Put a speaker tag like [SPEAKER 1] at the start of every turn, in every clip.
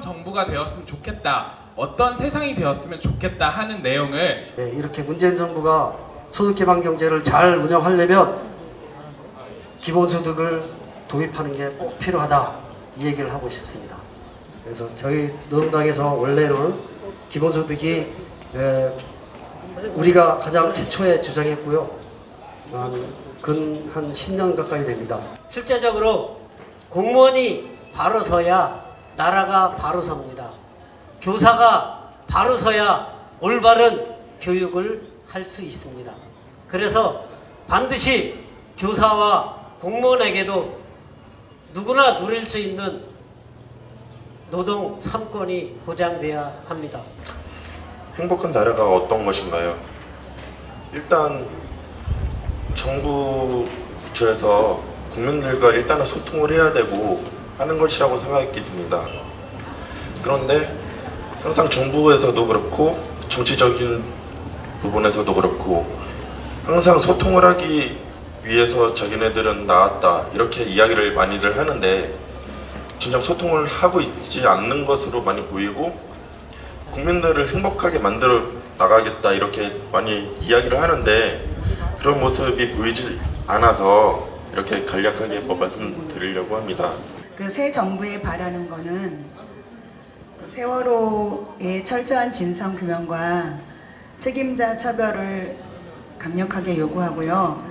[SPEAKER 1] 정부가 되었으면 좋겠다. 어떤 세상이 되었으면 좋겠다 하는 내용을
[SPEAKER 2] 네, 이렇게 문재인 정부가 소득기반 경제를 잘 운영하려면 기본소득을 도입하는 게 꼭 필요하다 이 얘기를 하고 싶습니다. 그래서 저희 노동당에서 원래는 기본소득이 에, 우리가 가장 최초에 주장했고요. 근한 10년 가까이 됩니다.
[SPEAKER 3] 실제적으로 공무원이 바로 서야 나라가 바로 섭니다. 교사가 바로 서야 올바른 교육을 할 수 있습니다. 그래서 반드시 교사와 공무원에게도 누구나 누릴 수 있는 노동 3권이 보장돼야 합니다.
[SPEAKER 4] 행복한 나라가 어떤 것인가요? 일단 정부 부처에서 국민들과 일단은 소통을 해야 되고 하는 것이라고 생각이 듭니다. 그런데 항상 정부에서도 그렇고 정치적인 부분에서도 그렇고 항상 소통을 하기 위해서 자기네들은 나왔다 이렇게 이야기를 많이들 하는데 진정 소통을 하고 있지 않는 것으로 많이 보이고 국민들을 행복하게 만들어 나가겠다 이렇게 많이 이야기를 하는데 그런 모습이 보이지 않아서 이렇게 간략하게 뭐 말씀드리려고 합니다.
[SPEAKER 5] 그 새 정부에 바라는 거는 세월호의 철저한 진상 규명과 책임자 처벌을 강력하게 요구하고요.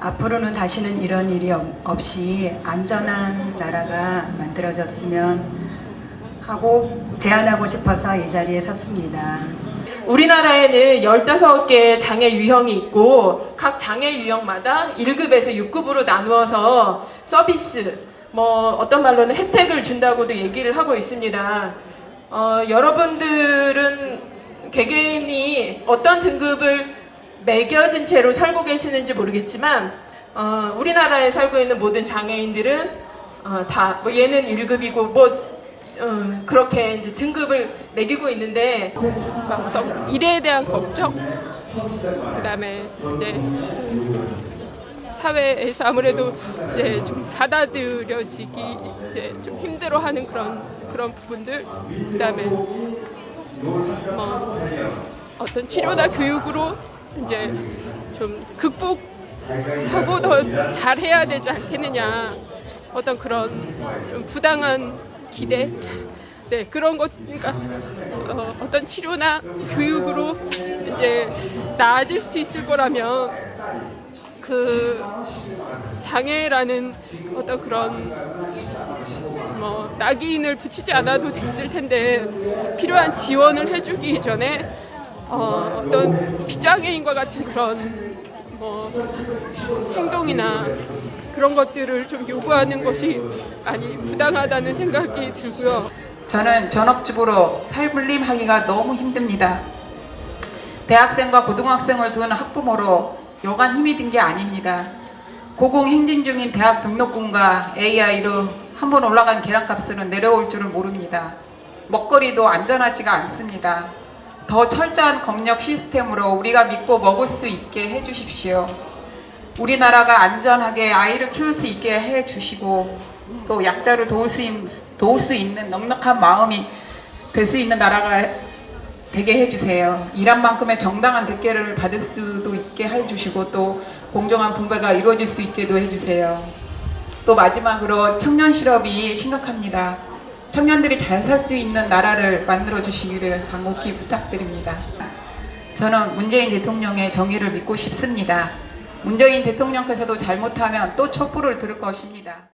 [SPEAKER 5] 앞으로는 다시는 이런 일이 없- 없이 안전한 나라가 만들어졌으면 하고 제안하고 싶어서 이 자리에 섰습니다.
[SPEAKER 6] 우리나라에는 15개의 장애 유형이 있고 각 장애 유형마다 1급에서 6급으로 나누어서 서비스, 뭐 어떤 말로는 혜택을 준다고도 얘기를 하고 있습니다. 어, 여러분들은 개개인이 어떤 등급을 매겨진 채로 살고 계시는지 모르겠지만 어, 우리나라에 살고 있는 모든 장애인들은 어, 다뭐 얘는 1급이고 뭐 어, 그렇게 이제 등급을 매기고 있는데 어떤 일에 대한 걱정, 그다음에 이제 사회에서 아무래도 이제 좀 받아들여지기 이제 좀 힘들어하는 그런 그런 부분들, 그다음에 뭐 어떤 치료나 교육으로 이제 좀 극복하고 더 잘해야 되지 않겠느냐. 어떤 그런 좀 부당한 기대. 네 그런 것 그러니까 어, 어떤 치료나 교육으로 이제 나아질 수 있을 거라면 그 장애라는 어떤 그런 뭐 낙인을 붙이지 않아도 됐을 텐데 필요한 지원을 해주기 전에 어, 어떤 비장애인과 같은 그런 뭐 행동이나 그런 것들을 좀 요구하는 것이 많이 부당하다는 생각이 들고요.
[SPEAKER 7] 저는 전업주부로 살불림하기가 너무 힘듭니다. 대학생과 고등학생을 둔 학부모로 여간 힘이 든 게 아닙니다. 고공 행진 중인 대학 등록금과 AI로 한 번 올라간 계란값으로 내려올 줄을 모릅니다. 먹거리도 안전하지가 않습니다. 더 철저한 검역 시스템으로 우리가 믿고 먹을 수 있게 해주십시오. 우리나라가 안전하게 아이를 키울 수 있게 해주시고 또 약자를 도울 수, 있, 도울 수 있는 넉넉한 마음이 될 수 있는 나라가 되게 해주세요. 일한 만큼의 정당한 대가를 받을 수도 있게 해주시고 또 공정한 분배가 이루어질 수 있게도 해주세요. 또 마지막으로 청년 실업이 심각합니다. 청년들이 잘 살 수 있는 나라를 만들어 주시기를 간곡히 부탁드립니다. 저는 문재인 대통령의 정의를 믿고 싶습니다. 문재인 대통령께서도 잘못하면 또 촛불을 들을 것입니다.